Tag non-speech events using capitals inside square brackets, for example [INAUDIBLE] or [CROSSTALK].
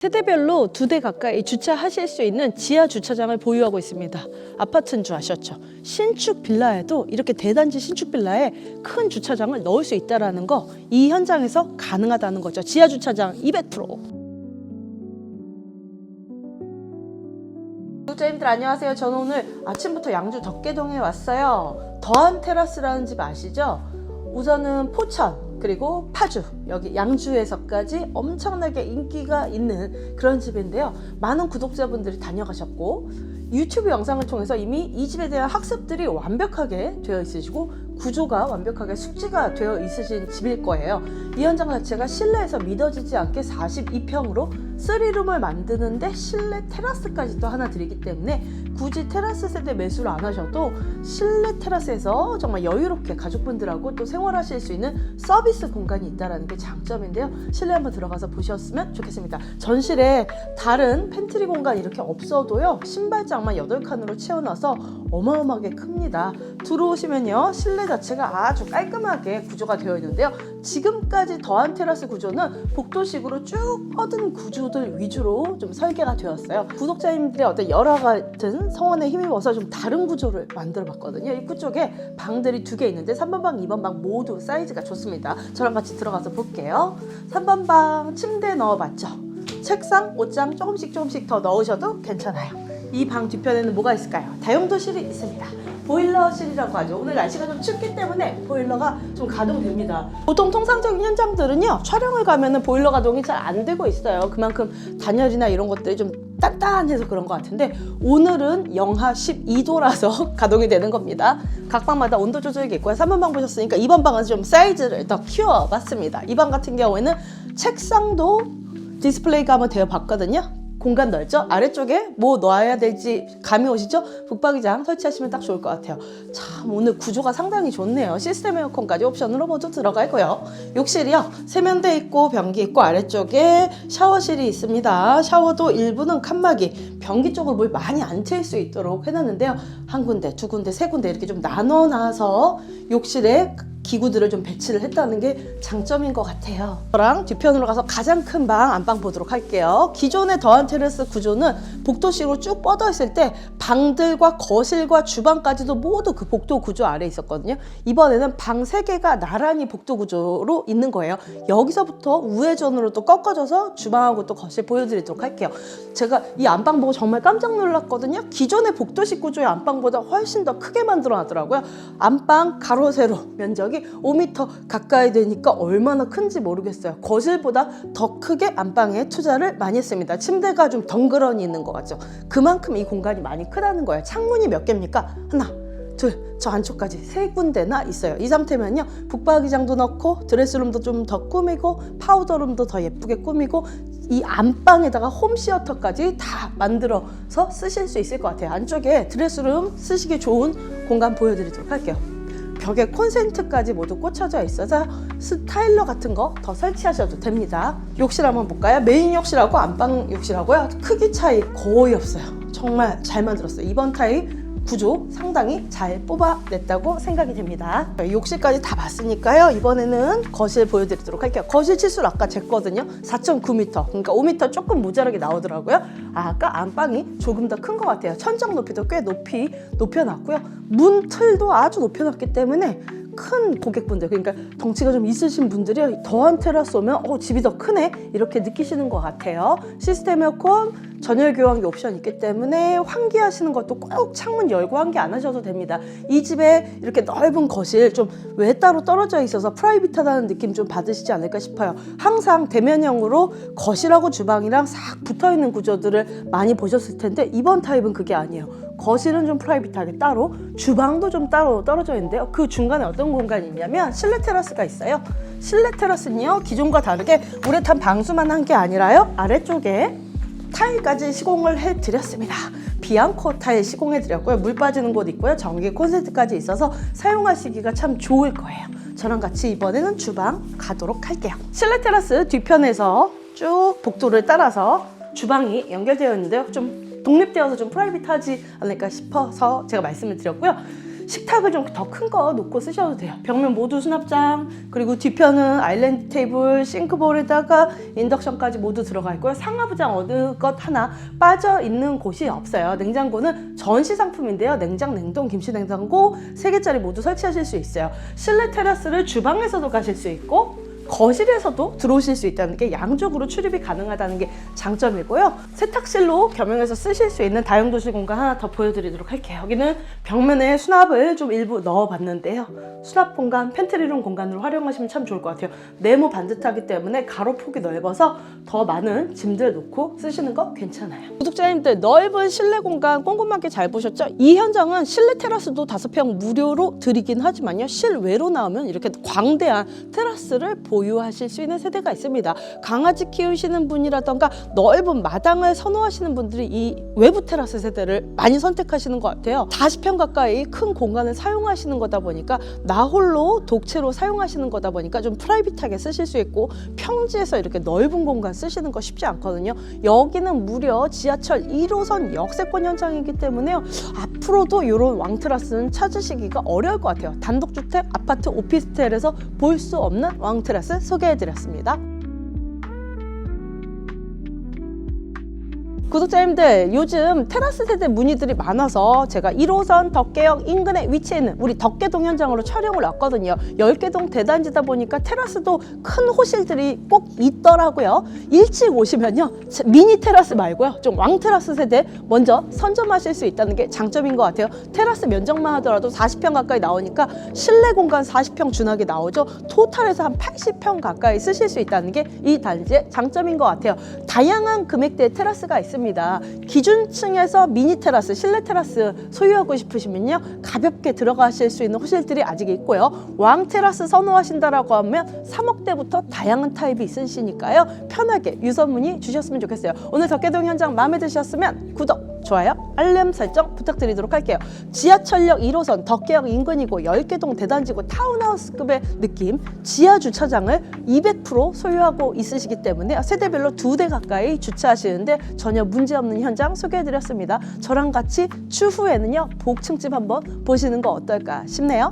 세대별로 두 대 가까이 주차하실 수 있는 지하 주차장을 보유하고 있습니다. 아파트인 줄 아셨죠? 신축 빌라에도 이렇게 대단지 신축 빌라에 큰 주차장을 넣을 수 있다라는 거 이 현장에서 가능하다는 거죠. 지하 주차장 200%. 구독자님들 안녕하세요. 저는 오늘 아침부터 양주 덕계동에 왔어요. 더한 테라스라는 집 아시죠? 우선은 포천 그리고 파주 여기 양주에서까지 엄청나게 인기가 있는 그런 집인데요. 많은 구독자분들이 다녀가셨고 유튜브 영상을 통해서 이미 이 집에 대한 학습들이 완벽하게 되어 있으시고 구조가 완벽하게 숙지가 되어 있으신 집일 거예요. 이 현장 자체가 실내에서 믿어지지 않게 42평으로 3룸을 만드는데 실내 테라스까지 또 하나 드리기 때문에 굳이 테라스 세대 매수를 안 하셔도 실내 테라스에서 정말 여유롭게 가족분들하고 또 생활하실 수 있는 서비스 공간이 있다는 게 장점인데요. 실내 한번 들어가서 보셨으면 좋겠습니다. 전실에 다른 팬트리 공간 이렇게 없어도요. 신발장만 8칸으로 채워놔서 어마어마하게 큽니다. 들어오시면요. 실내 자체가 아주 깔끔하게 구조가 되어 있는데요. 지금까지 더한 테라스 구조는 복도식으로 쭉 뻗은 구조들 위주로 좀 설계가 되었어요. 구독자님들의 어떤 여러 같은 성원에 힘입어서 좀 다른 구조를 만들어 봤거든요. 입구 쪽에 방들이 두 개 있는데 3번 방, 2번 방 모두 사이즈가 좋습니다. 저랑 같이 들어가서 볼게요. 3번 방 침대 넣어봤죠. 책상, 옷장 조금씩 조금씩 더 넣으셔도 괜찮아요. 이 방 뒤편에는 뭐가 있을까요? 다용도실이 있습니다. 보일러실이라고 하죠. 오늘 날씨가 좀 춥기 때문에 보일러가 좀 가동됩니다. 보통 통상적인 현장들은요, 촬영을 가면은 보일러 가동이 잘 안 되고 있어요. 그만큼 단열이나 이런 것들이 좀 단단해서 그런 것 같은데 오늘은 영하 12도라서 [LAUGHS] 가동이 되는 겁니다. 각 방마다 온도 조절기 있고요. 3번 방 보셨으니까 2번 방은 좀 사이즈를 더 키워봤습니다. 2번 같은 경우에는 책상도 디스플레이가 한번 되어 봤거든요. 공간 넓죠? 아래쪽에 뭐 놔야 될지 감이 오시죠? 북박이장 설치하시면 딱 좋을 것 같아요. 참 오늘 구조가 상당히 좋네요. 시스템 에어컨까지 옵션으로 모두 들어가 있고요. 욕실이요. 세면대 있고 변기 있고 아래쪽에 샤워실이 있습니다. 샤워도 일부는 칸막이 변기 쪽으로 물 많이 안 튈 수 있도록 해놨는데요. 한 군데, 두 군데, 세 군데 이렇게 좀 나눠놔서 욕실에 기구들을 좀 배치를 했다는 게 장점인 것 같아요. 저랑 뒤편으로 가서 가장 큰 방 안방 보도록 할게요. 기존의 더한 테라스 구조는 복도식으로 쭉 뻗어 있을 때 방들과 거실과 주방까지도 모두 그 복도 구조 아래 있었거든요. 이번에는 방 세개가 나란히 복도 구조로 있는 거예요. 여기서부터 우회전으로 또 꺾어져서 주방하고 또 거실 보여드리도록 할게요. 제가 이 안방 보고 정말 깜짝 놀랐거든요. 기존의 복도식 구조의 안방보다 훨씬 더 크게 만들어 놨더라고요. 안방 가로 세로 면적 이 5m 가까이 되니까 얼마나 큰지 모르겠어요. 거실보다 더 크게 안방에 투자를 많이 했습니다. 침대가 좀 덩그러니 있는 것 같죠. 그만큼 이 공간이 많이 크다는 거예요. 창문이 몇 개입니까? 하나, 둘, 저 안쪽까지 세 군데나 있어요. 이 상태면요. 북박이장도 넣고 드레스룸도 좀 더 꾸미고 파우더룸도 더 예쁘게 꾸미고 이 안방에다가 홈시어터까지 다 만들어서 쓰실 수 있을 것 같아요. 안쪽에 드레스룸 쓰시기 좋은 공간 보여드리도록 할게요. 벽에 콘센트까지 모두 꽂혀져 있어서 스타일러 같은 거 더 설치하셔도 됩니다. 욕실 한번 볼까요? 메인 욕실하고 안방 욕실하고요. 크기 차이 거의 없어요. 정말 잘 만들었어요. 이번 타입 구조 상당히 잘 뽑아냈다고 생각이 됩니다. 욕실까지 다 봤으니까요. 이번에는 거실 보여드리도록 할게요. 거실 치수를 아까 쟀거든요. 4.9m. 그러니까 5m 조금 모자라게 나오더라고요. 아, 아까 안방이 조금 더 큰 것 같아요. 천정 높이도 꽤 높이 높여놨고요. 문 틀도 아주 높여놨기 때문에 큰 고객분들 그러니까 덩치가 좀 있으신 분들이 더한 테라스 오면 어 집이 더 크네? 이렇게 느끼시는 것 같아요. 시스템 에어컨 전열 교환기 옵션 있기 때문에 환기하시는 것도 꼭 창문 열고 환기 안 하셔도 됩니다. 이 집에 이렇게 넓은 거실 좀왜 따로 떨어져 있어서 프라이빗하다는 느낌 좀 받으시지 않을까 싶어요. 항상 대면형으로 거실하고 주방이랑 싹 붙어 있는 구조들을 많이 보셨을 텐데 이번 타입은 그게 아니에요 거실은 좀 프라이빗하게 따로 주방도 좀 따로 떨어져 있는데요 그 중간에 어떤 공간이 있냐면 실내 테라스가 있어요. 실내 테라스는요 기존과 다르게 우레탄 방수만 한 게 아니라요. 아래쪽에 타일까지 시공을 해드렸습니다. 비앙코 타일 시공해드렸고요. 물 빠지는 곳 있고요. 전기 콘센트까지 있어서 사용하시기가 참 좋을 거예요. 저랑 같이 이번에는 주방 가도록 할게요. 실내 테라스 뒤편에서 쭉 복도를 따라서 주방이 연결되어 있는데요. 좀 독립되어서 좀 프라이빗하지 않을까 싶어서 제가 말씀을 드렸고요. 식탁을 좀 더 큰 거 놓고 쓰셔도 돼요. 벽면 모두 수납장, 그리고 뒤편은 아일랜드 테이블, 싱크볼에다가 인덕션까지 모두 들어가 있고요. 상하부장 어느 것 하나 빠져 있는 곳이 없어요. 냉장고는 전시 상품인데요. 냉장, 냉동, 김치 냉장고 세 개짜리 모두 설치하실 수 있어요. 실내 테라스를 주방에서도 가실 수 있고 거실에서도 들어오실 수 있다는 게 양쪽으로 출입이 가능하다는 게 장점이고요. 세탁실로 겸용해서 쓰실 수 있는 다용도실 공간 하나 더 보여드리도록 할게요. 여기는 벽면에 수납을 좀 일부 넣어봤는데요. 수납 공간, 팬트리룸 공간으로 활용하시면 참 좋을 것 같아요. 네모 반듯하기 때문에 가로폭이 넓어서 더 많은 짐들 놓고 쓰시는 거 괜찮아요. 구독자님들 넓은 실내 공간 꼼꼼하게 잘 보셨죠? 이 현장은 실내 테라스도 다섯 평 무료로 드리긴 하지만요. 실외로 나오면 이렇게 광대한 테라스를 보 유하실 수 있는 세대가 있습니다. 강아지 키우시는 분이라던가 넓은 마당을 선호하시는 분들이 이 외부 테라스 세대를 많이 선택하시는 것 같아요. 40평 가까이 큰 공간을 사용하시는 거다 보니까 나 홀로 독채로 사용하시는 거다 보니까 좀 프라이빗하게 쓰실 수 있고 평지에서 이렇게 넓은 공간 쓰시는 거 쉽지 않거든요. 여기는 무려 지하철 1호선 역세권 현장이기 때문에요. 앞으로도 이런 왕테라스는 찾으시기가 어려울 것 같아요. 단독주택, 아파트, 오피스텔에서 볼 수 없는 왕테라스 소개해드렸습니다. 구독자님들 요즘 테라스 세대 문의들이 많아서 제가 1호선 덕계역 인근에 위치해 있는 우리 덕계동 현장으로 촬영을 왔거든요. 10개동 대단지다 보니까 테라스도 큰 호실들이 꼭 있더라고요. 일찍 오시면요 미니 테라스 말고요 좀 왕테라스 세대 먼저 선점하실 수 있다는 게 장점인 것 같아요. 테라스 면적만 하더라도 40평 가까이 나오니까 실내 공간 40평 준하게 나오죠. 토탈에서 한 80평 가까이 쓰실 수 있다는 게 이 단지의 장점인 것 같아요. 다양한 금액대의 테라스가 있습니다. 기준층에서 미니 테라스, 실내 테라스 소유하고 싶으시면요. 가볍게 들어가실 수 있는 호실들이 아직 있고요. 왕 테라스 선호하신다라고 하면 3억대부터 다양한 타입이 있으시니까요. 편하게 유선 문의 주셨으면 좋겠어요. 오늘 덕계동 현장 마음에 드셨으면 구독, 좋아요, 알림 설정 부탁드리도록 할게요. 지하철역 1호선 덕계역 인근이고 10개동 대단지고 타운하우스급의 느낌 지하 주차장을 200% 소유하고 있으시기 때문에 세대별로 두 대 가까이 주차하시는데 전혀 문제없는 현장 소개해드렸습니다. 저랑 같이 추후에는요 복층집 한번 보시는 거 어떨까 싶네요.